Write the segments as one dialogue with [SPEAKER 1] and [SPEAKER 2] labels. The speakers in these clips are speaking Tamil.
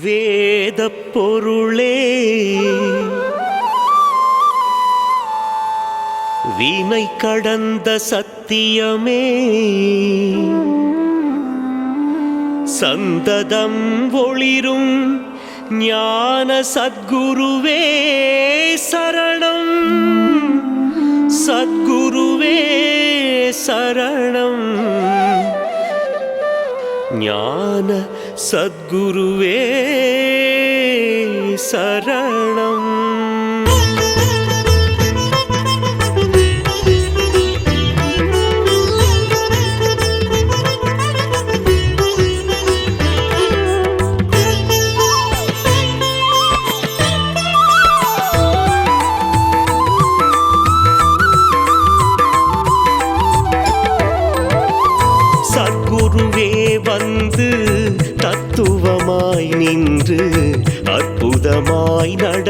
[SPEAKER 1] வேத பொருளே வீணை கடந்த சத்தியமே. சந்ததம் ஒளிரும் ஞான சத்குருவே சரணம். சத்குருவே சரணம். ஞான சத்குருவே சரணம்.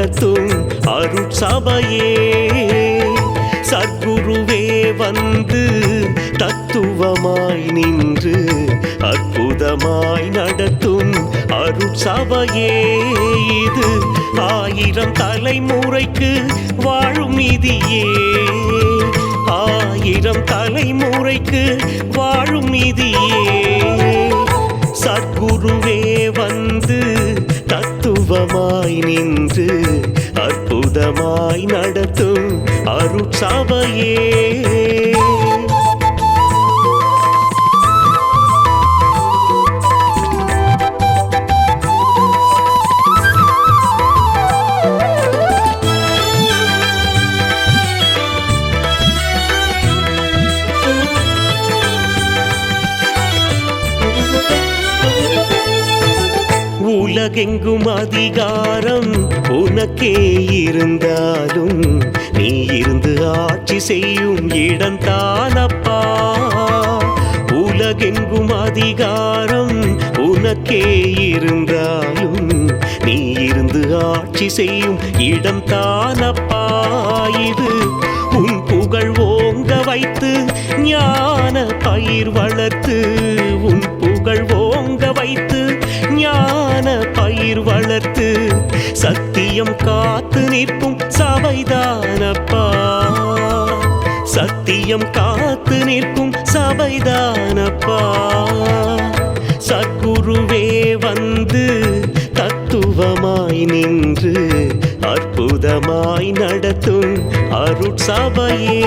[SPEAKER 1] நடத்தும் அருட்சபையே. சத்குருவே வந்து தத்துவமாய் நின்று அற்புதமாய் நடத்தும் அருட்சபையே. இது ஆயிரம் தலைமுறைக்கு வாழும் நிதியே. ஆயிரம் தலைமுறைக்கு வாழும் நிதியே. சத்குருவே வந்து தத்துவமாய் நின்று அற்புதமாய் நடத்தும் அருட்சாவையே. உலகெங்கும் அதிகாரம் உனக்கே இருந்தாலும் நீ இருந்து ஆட்சி செய்யும் இடம் தானப்பா. உலகெங்கும் அதிகாரம் உனக்கே இருந்தாலும் நீ இருந்து ஆட்சி செய்யும் இடம் தானப்பா. இது சத்தியம் காத்து நிற்கும் சபைதானப்பா. சத்தியம் காத்து நிற்கும் சபைதானப்பா. சத்குருவே வந்து தத்துவமாய் நின்று அற்புதமாய் நடத்தும் அருட்சபையே.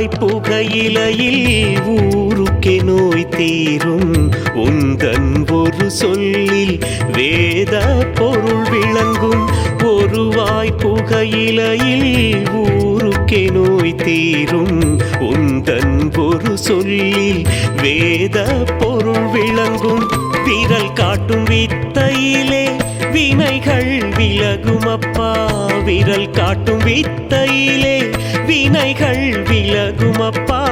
[SPEAKER 1] வாய்ப்புகையிலையில் ஊருக்கே நோய் தீரும். உந்தன் ஒரு சொல்லில் வேத பொருள் விளங்கும். ஒரு வாய்ப்புகையிலையில் ஊருக்கே நோய் தீரும். உந்தன் ஒரு சொல்லில் வேத பொருள் விளங்கும். விரல் காட்டும் வித்தையிலே வினைகள் விலகும் அப்பா விரல் காட்டும் வித்தையிலே வினைகள் விலகுமப்பா.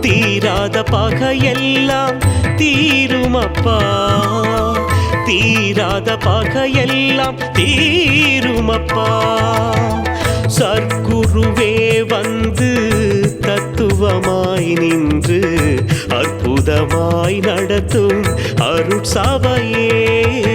[SPEAKER 1] தீராத பகையெல்லாம் தீருமப்பா. தீராத பகையெல்லாம் தீருமப்பா. சர்க்குருவே வந்து தத்துவமாய் நின்று அற்புதமாய் நடத்தும் அருட்சபையே.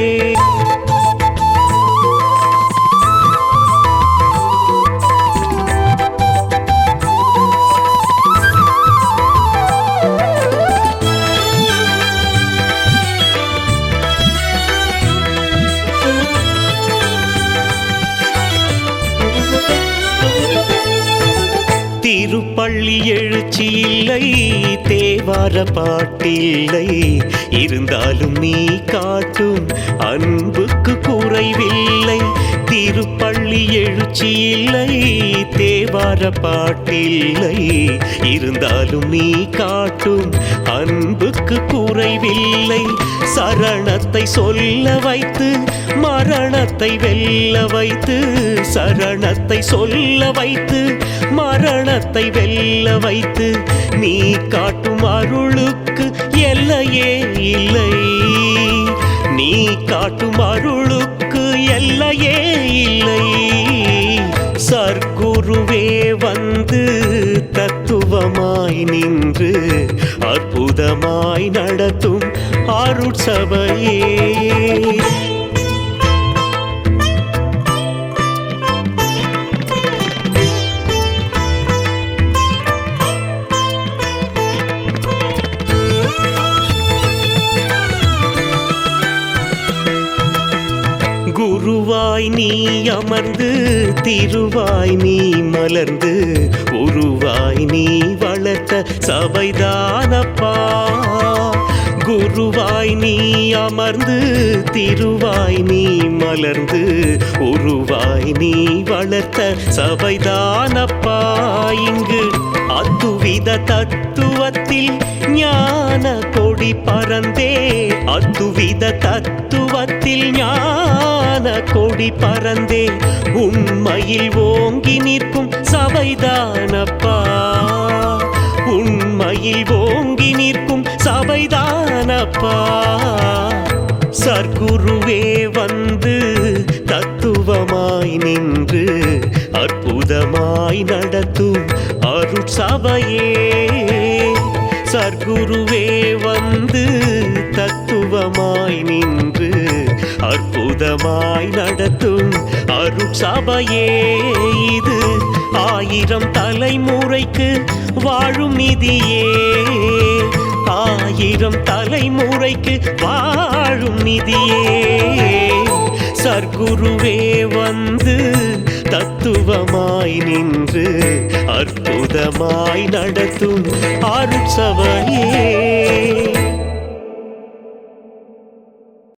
[SPEAKER 1] see திருப்பள்ளி எழுச்சி இல்லை தேவார பாட்டில்லை. இருந்தாலும் நீ காட்டும் அன்புக்கு குறைவில்லை. திருப்பள்ளி எழுச்சி இல்லை தேவார பாட்டில்லை. இருந்தாலும் நீ காட்டும் அன்புக்கு குறைவில்லை. சரணத்தை சொல்ல வைத்து மரணத்தை வெல்ல வைத்து சரணத்தை சொல்ல வைத்து மரணத்தை வெல்ல வைத்து நீ காட்டும் அருளுக்கு எல்லையே இல்லை. நீ காட்டும் அருளுக்கு எல்லையே இல்லை. சர்க்குருவே வந்து தத்துவமாய் நின்று அற்புதமாய் நடத்தும் அருட்சபையே. குருவாய் நீ அமர்ந்து திருவாய் நீ மலர்ந்து உருவாய் நீ வளர்த்த சபைதானப்பா. குருவாய் நீ அமர்ந்து திருவாய் நீ மலர்ந்து உருவாய் நீ வளர்த்த சபைதானப்பா. இங்கு அத்துவித தத்துவத்தில் ஞான கொடி பறந்தே அத்துவித தத்துவத்தில் ஞான கொடி பறந்தே உண்மையில் ஓங்கி நிற்கும் சபைதானப்பா. உண்மையில் ஓங்கி நிற்கும் சபைதானப்பா. சர்க்குருவே வந்து தத்துவமாய் நின்று அற்புதமாய் நடத்தும் அருட்சபையே. சர்க்குருவே வந்து தத்துவமாய் நின்று அற்புதமாய் நடத்தும் அருட்சபையே இது. ஆயிரம் தலைமுறைக்கு வாழும் நிதியே. ஆயிரம் தலைமுறைக்கு வாழும் நிதியே. சர்க்குருவே வந்து தத்துவமாய் நின்று அற்புதமாய் நடத்தும் அருட்சபையே.